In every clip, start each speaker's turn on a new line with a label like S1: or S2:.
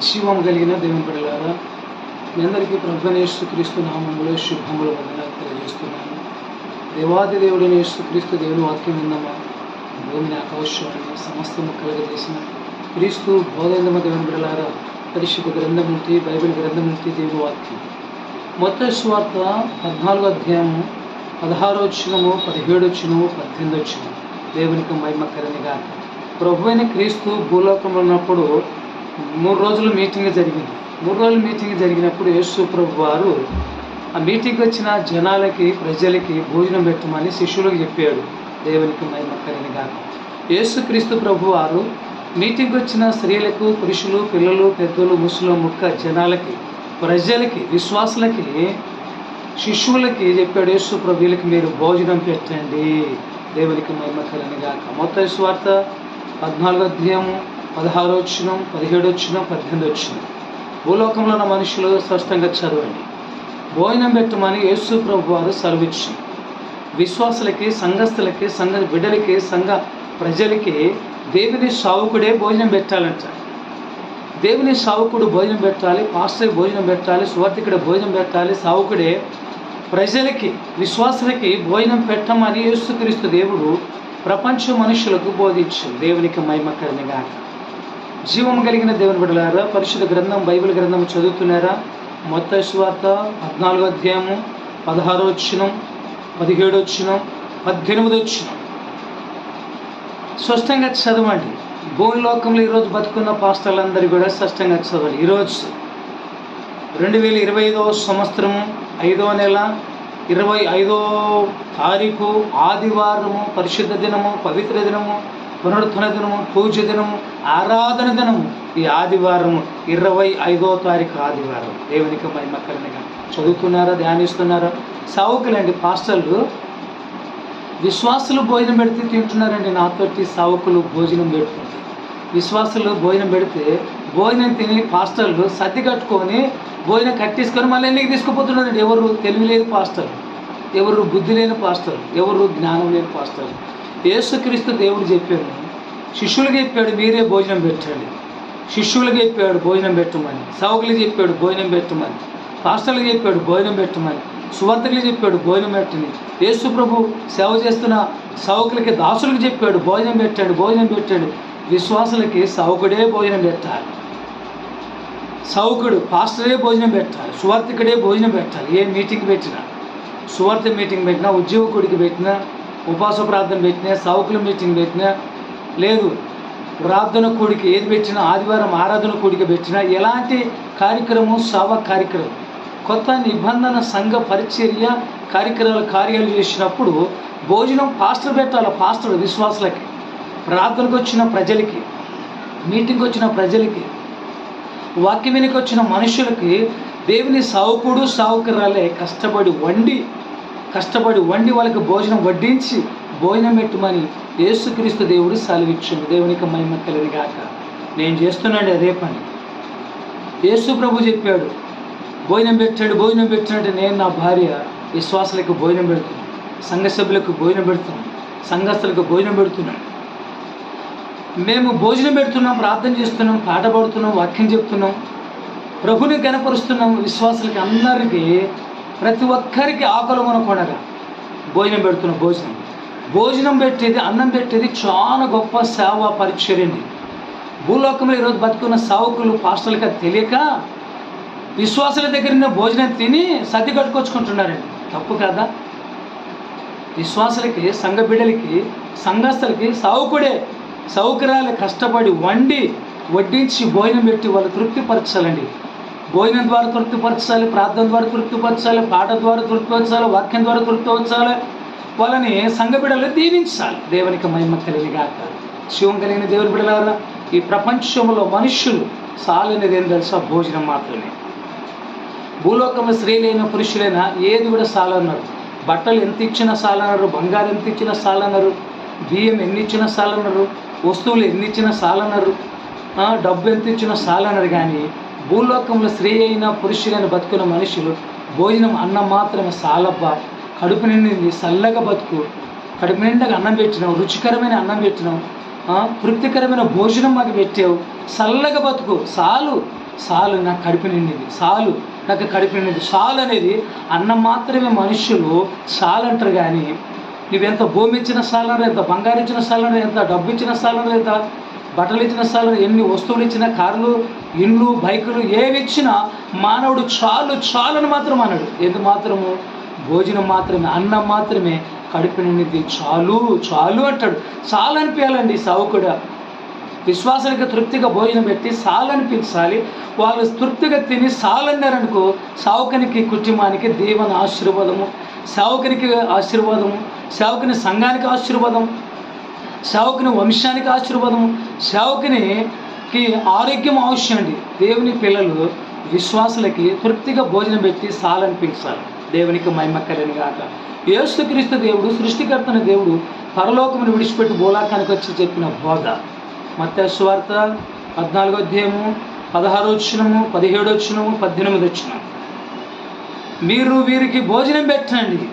S1: జీవం కలిగిన దేవుని బిడ్డలారా మీ అందరికీ ప్రభుని నామంలో శుభములు వందనాలు తెలియజేస్తున్నాను. దేవాది దేవుడిని యేసుక్రీస్తు దేవుని వాక్యం విందమా భూమిని ఆకాశాన్ని సమస్తము కలగజేసిన క్రీస్తు బోధైందమ దేవుని బిడ్డలారా పరిశుద్ధ గ్రంథం నుండి బైబిల్ గ్రంథం నుండి దేవుని వాక్యం. మొత్త స్వార్థ పద్నాలుగో అధ్యాయము పదహారో వచ్చినము పదిహేడు వచ్చినము పద్దెనిమిది వచ్చినము దేవునికి మహిమకరనిగా ప్రభు అయిన క్రీస్తు భూలోకంలో ఉన్నప్పుడు మూడు రోజులు మీటింగ్ జరిగింది. మూడు రోజులు మీటింగ్ జరిగినప్పుడు యేసు ప్రభు వారు ఆ మీటింగ్ వచ్చిన జనాలకి ప్రజలకి భోజనం పెట్టమని శిష్యులకు చెప్పాడు. దేవునికి మహిమకరనిగా యేసు క్రీస్తు ప్రభు వారు మీటింగ్ వచ్చిన స్త్రీలకు పురుషులు పిల్లలు పెద్దలు ముసలు ముక్క జనాలకి ప్రజలకి విశ్వాసులకి శిష్యులకి చెప్పాడు యేసు ప్రభువులకి మీరు భోజనం పెట్టండి. దేవునికి మహిమకరని గాక. మొత్తం స్వార్థ పద్నాలుగో అధ్యాయము పదహారో వచ్చిన పదిహేడు వచ్చిన పద్దెనిమిది వచ్చిన. భూలోకంలో ఉన్న మనుషులు స్పష్టంగా చదవండి. భోజనం పెట్టమని యేసు ప్రభు వారు సెలవిచ్చింది విశ్వాసులకి సంఘస్థులకి సంఘ బిడ్డలకి సంఘ ప్రజలకి దేవుని సావుకుడే భోజనం పెట్టాలంట. దేవుని సావుకుడు భోజనం పెట్టాలి పాస్టర్ భోజనం పెట్టాలి సువర్తికుడు భోజనం పెట్టాలి సావుకుడే ప్రజలకి విశ్వాసులకి భోజనం పెట్టమని యేసుక్రీస్తు దేవుడు ప్రపంచ మనుషులకు బోధించు దేవునికి మహిమకరణగా జీవం కలిగిన దేవుని బిడ్డలారా పరిశుద్ధ గ్రంథం బైబిల్ గ్రంథం చదువుతున్నారా? మొత్త సువార్త పద్నాలుగో అధ్యాయము పదహారో వచ్చినం పదిహేడు వచ్చినం పద్దెనిమిది వచ్చినం స్పష్టంగా చదవండి. భూమి లోకంలో ఈరోజు బతుకున్న పాస్టర్లందరూ కూడా స్పష్టంగా చదవండి. ఈరోజు రెండు వేల ఇరవై ఐదో సంవత్సరము ఐదో నెల ఇరవై ఐదో తారీఖు ఆదివారము పరిశుద్ధ దినము పవిత్ర దినము పునరుద్ధన దినము పూజ దినము ఆరాధన దినము ఈ ఆదివారము ఇరవై ఐదో తారీఖు ఆదివారం. దేవునికి మరి మక్కలనిగా చదువుతున్నారా? ధ్యానిస్తున్నారా? సావుకులండి పాస్టర్లు. విశ్వాసులు భోజనం పెడితే తింటున్నారండి నాతోటి సావుకులు భోజనం పెడుతుంది. విశ్వాసులు భోజనం పెడితే భోజనం తిని పాస్టర్లు సర్ది కట్టుకొని భోజనం కట్టేసుకొని మళ్ళీ ఎన్నికి తీసుకుపోతున్నారండి? ఎవరు తెలివి లేని పాస్టర్లు. ఎవరు బుద్ధి లేని పాస్టర్లు. ఎవరు జ్ఞానం లేని పాస్టర్లు. యేసుక్రీస్తు దేవుడు చెప్పాడు శిష్యులకు చెప్పాడు మీరే భోజనం పెట్టండి. శిష్యులకు చెప్పాడు భోజనం పెట్టమని. సావుకులకు చెప్పాడు భోజనం పెట్టమని. పాస్టర్లకు చెప్పాడు భోజనం పెట్టమని. సువార్తలకు చెప్పాడు భోజనం పెట్టండి. యేసు ప్రభు సేవ చేస్తున్న సావుకులకి దాసులకు చెప్పాడు భోజనం పెట్టాడు భోజనం పెట్టాడు. విశ్వాసులకి సావుకుడే భోజనం పెట్టాలి. సౌకుడు పాస్టరే భోజనం పెట్టాలి. సువార్థికుడే భోజనం పెట్టాలి. ఏ మీటింగ్ పెట్టినా సువార్థ మీటింగ్ పెట్టినా ఉద్యోగకుడికి పెట్టినా ఉపాస ప్రార్థన పెట్టినా సౌకుల మీటింగ్ పెట్టినా లేదు ప్రార్థన కూడికి ఏది పెట్టినా ఆదివారం ఆరాధన కూడికి పెట్టినా ఎలాంటి కార్యక్రమం సేవ కార్యక్రమం? కొత్త నిబంధన సంఘ పరిచర్య కార్యక్రమాలు కార్యాలు చేసినప్పుడు భోజనం పాస్టర్ పెట్టాలి పాస్టర్ విశ్వాసులకి ప్రార్థనకు వచ్చిన ప్రజలకి మీటింగ్కి వచ్చిన ప్రజలకి వాక్యం వచ్చిన మనుషులకి దేవుని సావుకుడు సావుకురాలే కష్టపడి వండి కష్టపడి వండి వాళ్ళకి భోజనం వడ్డించి భోజనం పెట్టమని యేసుక్రీస్తు దేవుడు సెలవిచ్చింది దేవునికి మహిమ కలిగి నేను చేస్తున్నాడు అదే పని. యేసు ప్రభు చెప్పాడు భోజనం పెట్టాడు భోజనం పెట్టినట్టు నేను నా భార్య విశ్వాసులకు భోజనం పెడుతున్నాను. సంఘ సభ్యులకు భోజనం పెడుతున్నాను. సంఘస్థులకు భోజనం పెడుతున్నాను. మేము భోజనం పెడుతున్నాం ప్రార్థన చేస్తున్నాం పాట పాడుతున్నాం వాక్యం చెప్తున్నాం. ప్రభుని కనపరుస్తున్నాం విశ్వాసులకి అందరికీ ప్రతి ఒక్కరికి ఆకలి కొనకొనగా భోజనం పెడుతున్న భోజనం. భోజనం పెట్టేది అన్నం పెట్టేది చాలా గొప్ప సేవ పరిచర్యండి భూలోకంలో ఈరోజు బతుకున్న సావుకులు పాస్టర్లకి తెలియక విశ్వాసుల దగ్గర ఉన్న భోజనం తిని సర్ది కట్టుకొచ్చుకుంటున్నారండి. తప్పు కదా? విశ్వాసులకి సంఘ బిడ్డలకి సంఘస్థలకి సావుకుడే సౌకర్యాలు కష్టపడి వండి వడ్డించి భోజనం పెట్టి వాళ్ళు తృప్తిపరచాలండి. భోజనం ద్వారా తృప్తిపరచాలి ప్రార్థన ద్వారా తృప్తిపరచాలి పాట ద్వారా తృప్తిపరచాలి వాక్యం ద్వారా తృప్తిపరచాలి. వాళ్ళని సంఘ బిడ్డలు దీవించాలి. దేవునికి మహిమ కలిగిగాక. శివం కలిగిన దేవుని బిడ్డలారా ఈ ప్రపంచంలో మనుషులు సాలనేది ఏం తెలుసా? భోజనం మాత్రమే. భూలోకంలో స్త్రీలైన పురుషులైనా ఏది కూడా సాలన్నారు బట్టలు ఎంత ఇచ్చినా సాలన్నారు బంగారం ఎంత ఇచ్చినా సాలన్నారు బియ్యం ఎన్ని ఇచ్చినా సాలన్నారు వస్తువులు ఎన్ని ఇచ్చినా సాలన్నారు డబ్బు ఎంత ఇచ్చినా సాలన్నారు కానీ భూలోకంలో స్త్రీ అయిన పురుషులైన బతుకున్న మనుషులు భోజనం అన్నం మాత్రమే సాలబ్బ. కడుపు నిండింది చల్లగా బతుకు. కడుపు నిండగా అన్నం పెట్టినావు రుచికరమైన అన్నం పెట్టినావు తృప్తికరమైన భోజనం మాకు పెట్టావు. చల్లగా బతుకు. సాలు సాలు నాకు కడుపు నిండింది. సాలు నాకు కడుపు నిండింది. సాలు అనేది అన్నం మాత్రమే మనుషులు సాలు అంటారు కానీ నువ్వెంత భూమి ఇచ్చిన సాలన ఎంత బంగారు ఇచ్చిన సాలన ఎంత డబ్బు ఇచ్చిన సాలన ఎంత బట్టలు ఇచ్చిన సాలన ఎన్ని వస్తువులు ఇచ్చినా కార్లు ఇండ్లు బైకులు ఏవి ఇచ్చినా మానవుడు చాలు చాలని మాత్రం అన్నాడు ఎందు మాత్రము? భోజనం మాత్రమే అన్నం మాత్రమే. కడుపు నిండింది చాలు చాలు అంటాడు. చాలు అనిపించాలండి సావుకుడు. విశ్వాసానికి తృప్తిగా భోజనం పెట్టి సాలనిపించాలి వాళ్ళు తృప్తిగా తిని సాలన్నారనుకో సావుకనికి కుటుంబానికి దీవెన ఆశీర్వాదము సావుకనికి ఆశీర్వాదము సావుకని సంఘానికి ఆశీర్వాదం సేవకుని వంశానికి ఆశీర్వాదము. సేవకునికి ఆరోగ్యం అవసరం అండి. దేవుని పిల్లలు విశ్వాసులకి తృప్తిగా భోజనం పెట్టి సాలనిపించాలి. దేవునికి మహిమ కలిగిన గాక. యేసుక్రీస్తు దేవుడు సృష్టికర్తన దేవుడు పరలోకమును విడిచిపెట్టి భూలాకానికి వచ్చి చెప్పిన బోధ. మత్స్వార్త పద్నాలుగో అధ్యాయము పదహారో వచ్చినము పదిహేడో వచ్చినము పద్దెనిమిది వచ్చినము మీరు వీరికి భోజనం పెట్టండి.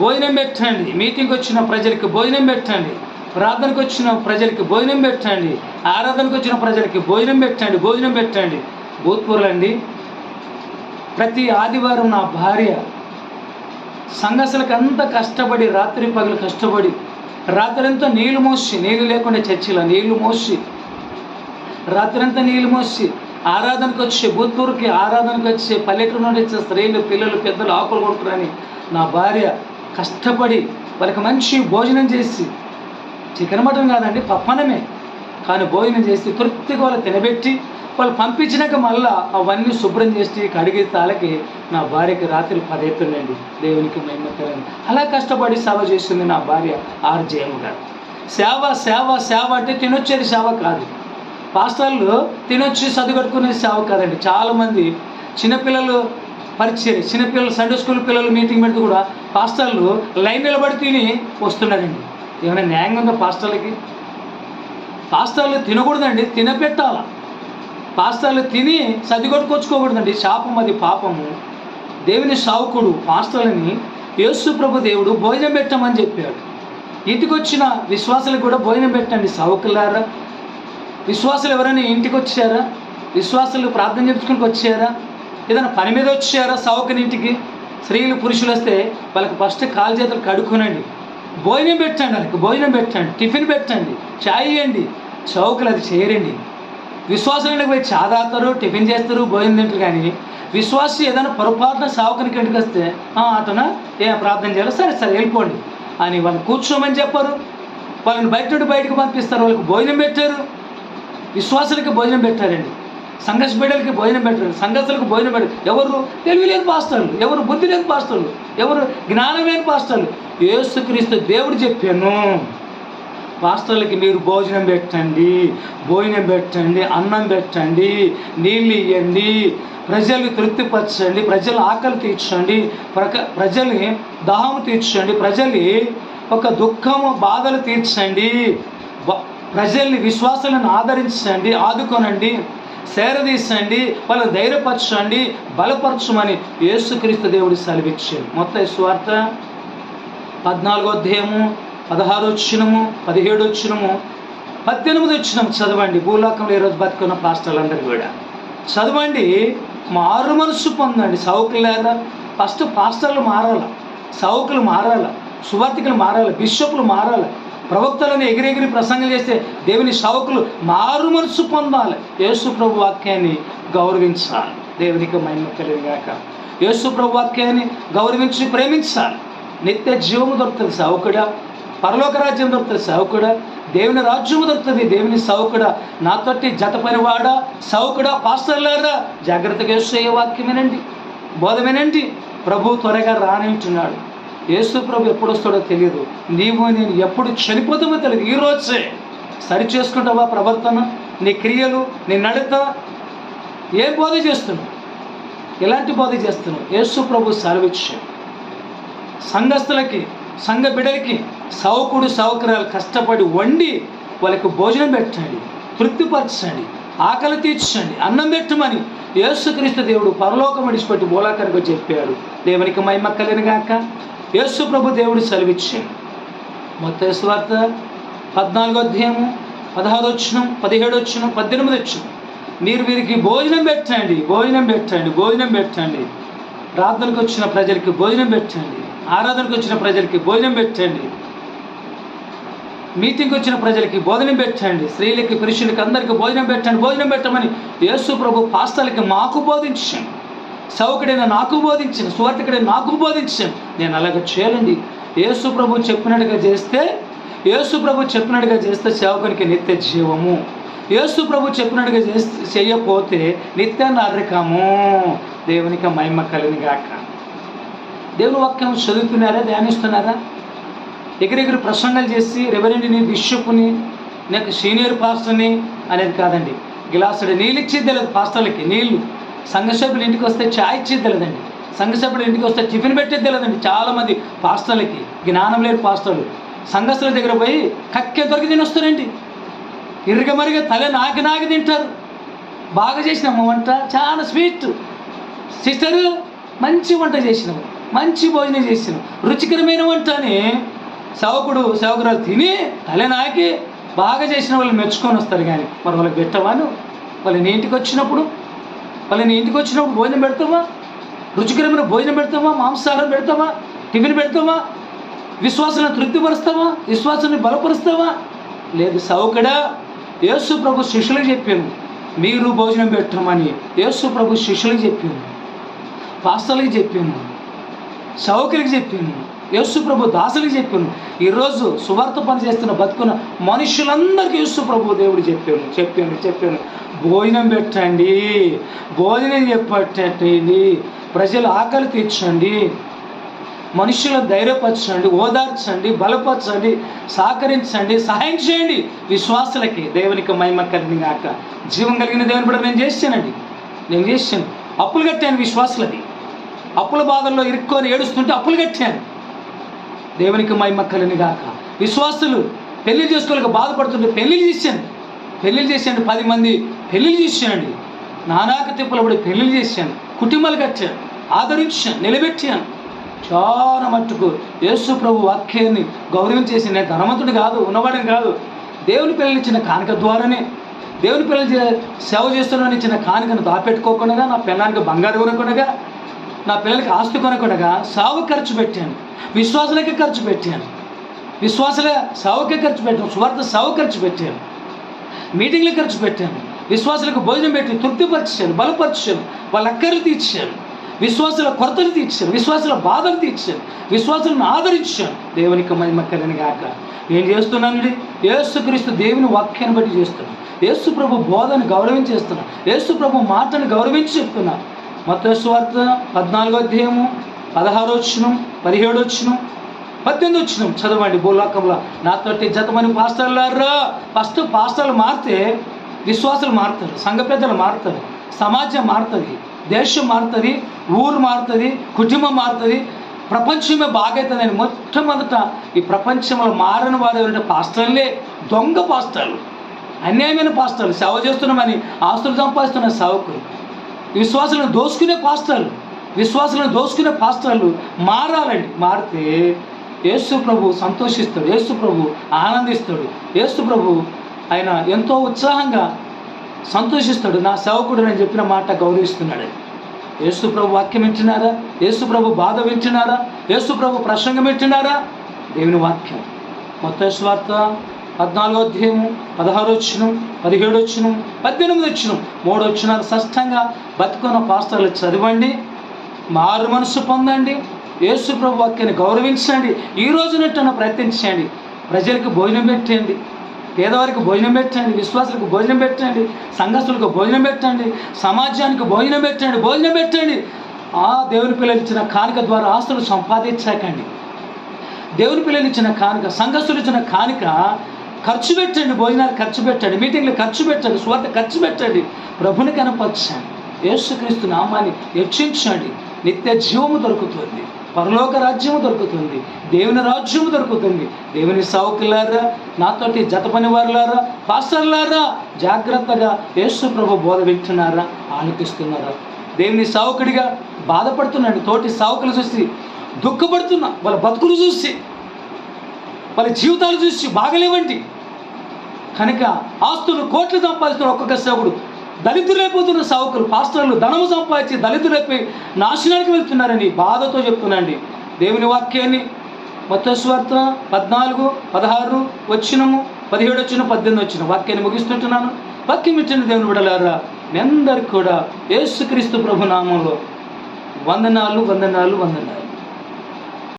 S1: భోజనం పెట్టండి. మీటింగ్కి వచ్చిన ప్రజలకి భోజనం పెట్టండి. ప్రార్థనకు వచ్చిన ప్రజలకి భోజనం పెట్టండి. ఆరాధనకు వచ్చిన ప్రజలకి భోజనం పెట్టండి. భోజనం పెట్టండి. భూత్పూర్లండి ప్రతి ఆదివారం నా భార్య సంఘసలకు అంత కష్టపడి రాత్రి పగలు కష్టపడి రాత్రంతా నీళ్ళు మోసి నీళ్ళు లేకుండా చర్చిలో నీళ్ళు మోసి రాత్రంతా నీళ్ళు మోసి ఆరాధనకు వచ్చే భూత్పూర్కి ఆరాధనకు వచ్చే పల్లెటూరు నుండి వచ్చే స్త్రీలు పిల్లలు పెద్దలు ఆకులు కొట్టుకురని నా భార్య కష్టపడి వాళ్ళకి మంచి భోజనం చేసి చికెన్ మటన్ కాదండి పప్పనమే. కానీ భోజనం చేసి తృప్తిగా వాళ్ళు తినబెట్టి వాళ్ళు పంపించినాక మళ్ళా అవన్నీ శుభ్రం చేసి కడిగి తాలకి నా భార్యకి రాత్రి పదైతుందండి. దేవునికి మహిమకరండి అలా కష్టపడి సేవ చేస్తుంది నా భార్య ఆర్జేఎం గారు. సేవ సేవ సేవ అంటే తినొచ్చేది సేవ కాదు. పాస్టర్లు తినొచ్చి చదువుకట్టుకునే సేవ కాదండి. చాలామంది చిన్నపిల్లలు పరిచయం. చిన్నపిల్లలు సండే స్కూల్ పిల్లలు మీటింగ్ పెడితే కూడా పాస్టర్లు లైన్ నిలబడి తిని వస్తున్నారండి. ఏమైనా న్యాయంగా ఉందా పాస్టర్లకి? పాస్టర్లు తినకూడదండి తినపెట్టాల. పాస్టర్లు తిని సదిగొట్టుకొచ్చుకోకూడదండి శాపం అది పాపము. దేవుని సావుకుడు పాస్టర్లని యేసు ప్రభు దేవుడు భోజనం పెట్టమని చెప్పాడు. ఇంటికి వచ్చిన విశ్వాసులకు కూడా భోజనం పెట్టండి సావుకులారా? విశ్వాసులు ఎవరైనా ఇంటికి వచ్చారా విశ్వాసులు ప్రార్థన చెప్పుకుని వచ్చారా? ఏదైనా పని మీద వచ్చారా? సావుకుని ఇంటికి? స్త్రీలు పురుషులు వస్తే వాళ్ళకి ఫస్ట్ కాలు చేతులు కడుక్కునండి. భోజనం పెట్టండి వాళ్ళకి భోజనం పెట్టండి టిఫిన్ పెట్టండి చాయ్ ఇవ్వండి. చౌకలు అది చేయరండి. విశ్వాసులకు పోయి చా తాగుతారు టిఫిన్ చేస్తారు భోజనం తింటారు కానీ విశ్వాసి ఏదైనా పొరపాటున సావుకునికి ఇంటికి వస్తే అతను ఏ ప్రార్థన చేయాలి సరే సరే వెళ్ళిపోండి. అని వాళ్ళు కూర్చోమని చెప్పారు. వాళ్ళని బయట నుండి బయటకు పంపిస్తారు వాళ్ళకి భోజనం పెట్టారు. విశ్వాసులకి భోజనం పెట్టారండి. సంఘర్ష బిడ్డలకి భోజనం పెట్టరు. సంఘర్షులకు భోజనం పెట్టరు. ఎవరు తెలివి లేని పాస్టర్లు ఎవరు బుద్ధి లేని పాస్తాలు ఎవరు జ్ఞానం లేని పాస్తారు ఏసుక్రీస్తు దేవుడు చెప్పాను పాస్టర్లకి మీరు భోజనం పెట్టండి భోజనం పెట్టండి అన్నం పెట్టండి నీళ్ళు ఇవ్వండి ప్రజల్ని తృప్తిపరచండి ప్రజల ఆకలి తీర్చండి ప్రక ప్రజల్ని దాహం తీర్చండి ప్రజల్ని ఒక దుఃఖము బాధలు తీర్చండి ప్రజల్ని విశ్వాసాలను ఆదరించండి ఆదుకోనండి. సేరదీసండి వాళ్ళని ధైర్యపరచండి బలపరచమని యేసుక్రీస్తు దేవుడి సెలవిచ్చాడు. మొత్తం స్వార్థ పద్నాలుగో అధ్యాయము పదహారు వచ్చినము పదిహేడు వచ్చినము పద్దెనిమిది వచ్చినము చదవండి. భూలోకంలో ఈరోజు బతుకున్న పాస్టర్లందరూ కూడా. చదవండి మారు మనసు పొందండి. సౌకులారా ఫస్ట్ పాస్టర్లు మారాల. సౌకులు మారాల. సువార్థికులు మారాలి. బిషప్లు మారాలి. ప్రవక్తలను ఎగిరెగిరి ప్రసంగం చేస్తే దేవుని సవకులు మారు మనసు పొందాలి. యేసు ప్రభు వాక్యాన్ని గౌరవించాలి. దేవునికి మహిమ తెలియగాక యేసు ప్రభు వాక్యాన్ని గౌరవించి ప్రేమించాలి. నిత్య జీవము దొరుకుతుంది సవకుడా. పరలోక రాజ్యం దొరుకుతుంది సవకుడా. దేవుని రాజ్యము దొరుకుతుంది దేవుని సౌకుడా నాతోటి జత పనివాడా? సౌకుడా పాస్టర్లారా జాగ్రత్తగా యేసయ్య వాక్యం వినండి. బోధ వినండి. ప్రభు త్వరగా రానింటున్నాడు యేసు ప్రభు ఎప్పుడు వస్తాడో తెలియదు. నీవు నేను ఎప్పుడు చనిపోతామో తెలియదు. ఈ రోజే సరి చేసుకుంటావా ప్రవర్తన? నీ క్రియలు నీ నడత ఏ బోధ చేస్తున్నావు? ఎలాంటి బోధ చేస్తున్నావు? యేసు ప్రభు సెలవిచ్చాడు. సంఘస్థులకి సంఘ బిడ్డలకి సౌకుడు సౌకర్యాలు కష్టపడి వండి వాళ్ళకి భోజనం పెట్టండి తృప్తిపరచండి ఆకలి తీర్చండి అన్నం పెట్టమని యేసుక్రీస్తు దేవుడు పరలోకం విడిచిపెట్టి బోలాకరికి చెప్పాడు. దేవునికి మహిమ కలిగిన యేసు ప్రభు దేవుడు సెలవిచ్చాడు మొత్త స్వార్థ పద్నాలుగో అధ్యాయము పదహారు వచ్చిన పదిహేడు వచ్చిన పద్దెనిమిది వచ్చిన మీరు వీరికి భోజనం పెట్టండి భోజనం పెట్టండి భోజనం పెట్టండి. ప్రార్థనకు వచ్చిన ప్రజలకి భోజనం పెట్టండి ఆరాధనకు వచ్చిన ప్రజలకి భోజనం పెట్టండి. మీటింగ్కి వచ్చిన ప్రజలకి భోజనం పెట్టండి స్త్రీలకి పురుషులకి అందరికీ భోజనం పెట్టండి భోజనం పెట్టమని యేసు ప్రభు పాస్తలకి మాకు బోధించండి. సౌకుడైన నాకు బోధించండి సువార్తికుడైన నాకు బోధించండి. నేను అలాగ చేయాలండి. యేసు ప్రభు చెప్పినట్టుగా చేస్తే యేసు ప్రభు చెప్పినట్టుగా చేస్తే సేవకునికి నిత్య జీవము. యేసు ప్రభు చెప్పినట్టుగా చేస్తే చేయకపోతే నిత్య నాదరికము దేవునికి మహిమ కలిని గాక. దేవుని వాక్యం చదువుతున్నారా? ధ్యానిస్తున్నారా? ఎగిరెగిరి ప్రసంగాలు చేసి రెవరెండ్ని బిషప్ని నాకు సీనియర్ పాస్టర్ని అనేది కాదండి. గిలాసుడు నీళ్ళు ఇచ్చేది తెలియదు పాస్టర్లకి నీళ్ళు. సంఘ సభ్యులు ఇంటికి వస్తే ఛాయ్ ఇచ్చేది తెలియదండి సంఘ ఇంటికి వస్తే టిఫిన్ పెట్టేది తెలియదండి. చాలామంది పాస్టర్లకి జ్ఞానం లేని పాస్టర్లు సంఘస్థుల దగ్గర పోయి కక్కె దొరికి తినొస్తారండి. వస్తారండి మరిగా తల నాకి నాకి తింటారు. బాగా చేసినాము వంట చాలా స్వీట్. సిస్టరు మంచి వంట చేసినావు మంచి భోజనం చేసినావు. రుచికరమైన వంట అని సేవకుడు సేవకురాలు తిని తలే నాకి బాగా చేసిన వాళ్ళు మెచ్చుకొని వస్తారు కానీ మరి వాళ్ళకి పెట్టవాను వాళ్ళని ఇంటికి వచ్చినప్పుడు? వాళ్ళని ఇంటికి వచ్చినప్పుడు భోజనం పెడతావా? రుచికరమైన భోజనం పెడతావా మాంసాహారం పెడతావా టిఫిన్ పెడతావా విశ్వాసాన్ని తృప్తిపరుస్తావా విశ్వాసాన్ని బలపరుస్తావా లేదు సౌకడా. యేసు ప్రభు శిష్యులకు చెప్పాను మీరు భోజనం పెట్టమని. యేసు ప్రభు శిష్యులకు చెప్పాను పాస్తలకి చెప్పాను సౌకర్యకి చెప్పాను యేసు ప్రభు దాసులకు చెప్పాను. ఈరోజు సువార్త పని చేస్తున్న బతుకున్న మనుషులందరికీ యేసు ప్రభు దేవుడు చెప్పాను చెప్పాను చెప్పాను. భోజనం పెట్టండి భోజనం చెప్పట్టండి ప్రజల ఆకలి తీర్చండి మనుషులను ధైర్యపరచండి ఓదార్చండి బలపరచండి సహకరించండి సహాయం చేయండి. విశ్వాసులకి దేవునికి మహిమ కలిగిన గాక జీవం కలిగిన దేవుని కూడా నేను చేశానండి నేను చేశాను అప్పులు కట్టాను విశ్వాసులది. అప్పుల బాధల్లో ఇరుక్కొని ఏడుస్తుంటే అప్పులు కట్టాను. దేవునికి మహిమ కలిగిన గాక విశ్వాసులు పెళ్ళి చేసుకోలేక బాధపడుతుంటే పెళ్ళి చేశాను. పెళ్ళిళ్ళు చేశాను పది మంది పెళ్ళిళ్ళు చేశానండి. నానాక తిప్పలబడి పెళ్ళిళ్ళు చేశాను. కుటుంబాలు కట్టాను. ఆదరించాను నిలబెట్టాను చాలా మట్టుకు యేసు ప్రభు వాక్యాన్ని గౌరవించేసి నేను ధనవంతుడు కాదు ఉన్నవాడిని కాదు. దేవుని పిల్లలు ఇచ్చిన కానుక ద్వారానే దేవుని పిల్లలు చే- సేవ చేస్తున్నాను ఇచ్చిన కానుకను దాపెట్టుకోకుండా నా పిల్లలకి బంగారు కొనకుండా నా పిల్లలకి ఆస్తి కొనకుండా సావు ఖర్చు పెట్టాను విశ్వాసులకి ఖర్చు పెట్టాను. విశ్వాసుల సావుకే ఖర్చు పెట్టాను సువార్త సావు ఖర్చు పెట్టాను. మీటింగ్లు ఖర్చు పెట్టాను. విశ్వాసులకు భోజనం పెట్టి తృప్తిపరిచాను బలపరిచాను వాళ్ళ అక్కర్లు తీర్చాను. విశ్వాసుల కొరతలు తీర్చాను విశ్వాసుల బాధలు తీర్చాను విశ్వాసులను ఆదరించాను దేవునికి మహిమ కలిగిన గాక. నేను చేస్తున్నానండి యేసుక్రీస్తు దేవుని వాక్యాన్ని బట్టి చేస్తున్నాను. యేసు ప్రభు బోధను గౌరవించేస్తున్నా యేసు ప్రభు మాటను గౌరవించి చెప్తున్నాను. మత స్వార్థ పద్నాలుగో అధ్యాయము పదహారో వచ్చినం పదిహేడు వచ్చినం పద్దెనిమిది వచ్చినాం చదవండి. భూలోకంలో నాతోటి జతమని పాస్టర్లారా ఫస్ట్ పాస్టర్లు మారితే విశ్వాసాలు మారుతారు సంఘ పెద్దలు మారుతారు సమాజం మారుతుంది. దేశం మారుతుంది ఊరు మారుతుంది కుటుంబం మారుతుంది ప్రపంచమే బాగైతుందని మొట్టమొదట ఈ ప్రపంచంలో మారని వారు ఎవరంటే పాస్టర్లే దొంగ పాస్టర్లు అన్యాయమైన పాస్టర్లు సేవ చేస్తున్నామని ఆస్తులు సంపాదిస్తున్న సేవకులు విశ్వాసులను దోసుకునే పాస్టర్లు విశ్వాసులను దోసుకునే పాస్టర్లు మారాలండి. మారితే యేసు ప్రభు సంతోషిస్తాడు యేసు ప్రభు ఆనందిస్తాడు యేసు ప్రభు ఆయన ఎంతో ఉత్సాహంగా సంతోషిస్తాడు నా సేవకుడు నేను చెప్పిన మాట గౌరవిస్తున్నాడు. యేసు ప్రభు వాక్యం వింటున్నారా? యేసు ప్రభు బాధ వింటున్నారా? యేసు ప్రభు ప్రసంగం వింటున్నారా? దేవుని వాక్యం. కొత్త స్వార్థ పద్నాలుగో అధ్యాయము పదహారు వచ్చినం పదిహేడు వచ్చినం పద్దెనిమిది వచ్చినం మూడు వచ్చినారు స్పష్టంగా బతుకున్న పాస్టర్లు చదవండి మారు మనసు పొందండి యేసు ప్రభు వాక్యాన్ని గౌరవించండి ఈ రోజునట్టున ప్రయత్నించండి ప్రజలకు భోజనం పెట్టండి పేదవారికి భోజనం పెట్టండి విశ్వాసులకు భోజనం పెట్టండి సంఘస్థులకు భోజనం పెట్టండి సమాజానికి భోజనం పెట్టండి భోజనం పెట్టండి. ఆ దేవుని పిల్లలు ఇచ్చిన కానుక ద్వారా ఆస్తులు సంపాదించాకండి. దేవుని పిల్లలు ఇచ్చిన కానుక సంఘస్థులు ఇచ్చిన కానుక ఖర్చు పెట్టండి భోజనాలు ఖర్చు పెట్టండి మీటింగ్లు ఖర్చు పెట్టండి స్వార్థ ఖర్చు పెట్టండి. ప్రభుని కనపరచండి యేసుక్రీస్తు నామాన్ని హెచ్చించండి నిత్య జీవము దొరుకుతుంది. పరలోక రాజ్యము దొరుకుతుంది. దేవుని రాజ్యము దొరుకుతుంది. దేవుని సావుకులారా నాతోటి జత పని వారులారా పాస్టర్లారా జాగ్రత్తగా యేసు ప్రభు బోధ వింటున్నారా ఆలోకిస్తున్నారా? దేవుని సావుకుడిగా బాధపడుతున్నాడు. తోటి సావుకులు చూసి దుఃఖపడుతున్నా. వాళ్ళ బతుకులు చూసి వాళ్ళ జీవితాలు చూసి బాగలేవంటి కనుక ఆస్తులు కోట్లు సంపాదిస్తున్న ఒక్కొక్క సేవకుడు
S2: దళితులైపోతున్న సావుకులు పాస్టర్లు ధనము సంపాదించి దళితులైపోయి నాశనానికి వెళ్తున్నారని బాధతో చెప్తున్నాండి. దేవుని వాక్యాన్ని మొత్తం పద్నాలుగు పదహారు వచ్చినము పదిహేడు వచ్చిన పద్దెనిమిది వచ్చిన వాక్యాన్ని ముగిస్తుంటున్నాను. వాక్యం ఇచ్చిన దేవుని విడలారా మీ అందరికి కూడా యేసుక్రీస్తు ప్రభు నామంలో వందనాలు వందనాలు వందనాలు.